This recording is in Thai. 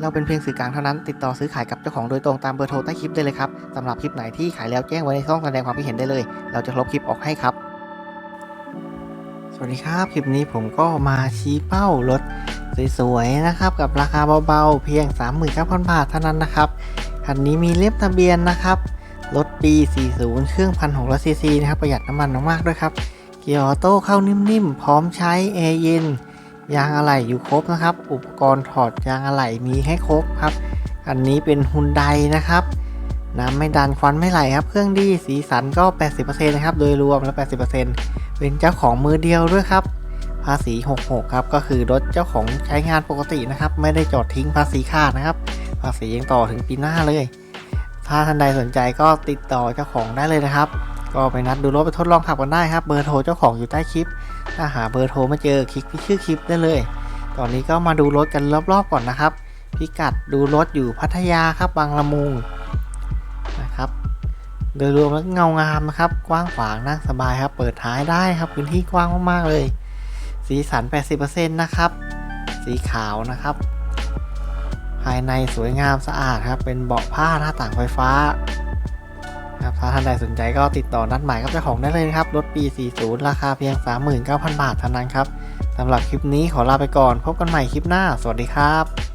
เราเป็นเพียงสื่อกลางเท่านั้น ติดต่อซื้อขายกับเจ้าของโดยตรงตามเบอร์โทรใต้คลิปได้เลยครับสำหรับคลิปไหนที่ขายแล้วแจ้งไว้ในช่องแสดงความคิดเห็นได้เลย เราจะลบคลิปออกให้ครับ สวัสดีครับคลิปนี้ผมก็มาชี้เป้ารถสวยๆนะครับกับราคาเบาๆเพียง 39,000 บาทเท่านั้นนะครับคันนี้มีเล่มทะเบียนนะครับรถปี 40 เครื่อง 1,600ซีซีนะครับประหยัดน้ำมันมากๆด้วยครับเกียร์ออโต้เข้านิ่มๆ พร้อมใช้แอร์เย็น ยางอะไหล่อยู่ครบนะครับ อุปกรณ์ถอดยางอะไหล่มีให้ครบครับ อันนี้เป็นฮุนไดนะครับ น้ำไม่ดันควันไม่ไหลครับ เครื่องดีสีสันก็ 80%นะครับ โดยรวมแล้ว 80%เป็นเจ้าของมือเดียวด้วยครับ ภาษี 66 ครับ ก็คือรถเจ้าของใช้งานปกตินะครับ ไม่ได้จอดทิ้งภาษีขาดนะครับ ภาษียังต่อถึงปีหน้าเลย ถ้าท่านใดสนใจก็ติดต่อเจ้าของได้เลยนะครับ ก็ไปนัดดูรถไปทดลองขับกันได้ครับ เบอร์โทรเจ้าของอยู่ใต้คลิป ถ้าหาเบอร์โทรไม่เจอคลิกที่ชื่อคลิปได้เลย ตอนนี้ก็มาดูรถกันรอบๆก่อนนะครับ พิกัดดูรถอยู่พัทยาครับบางละมุงนะครับ โดยรวมแล้วเงางามนะครับ กว้างขวางนั่งสบายครับ เปิดท้ายได้ครับพื้นที่กว้างมากๆเลย สีสัน 80%นะครับ สีขาวนะครับ ภายในสวยงามสะอาดครับ เป็นเบาะผ้าหน้าต่างไฟฟ้า ครับถ้าท่านใดสนใจก็ติดต่อนัดหมายกับเจ้าของได้เลยนะครับ รถปี 40 ราคาเพียง 39,000 บาทเท่านั้นครับสำหรับคลิปนี้ขอลาไปก่อน พบกันใหม่คลิปหน้า สวัสดีครับ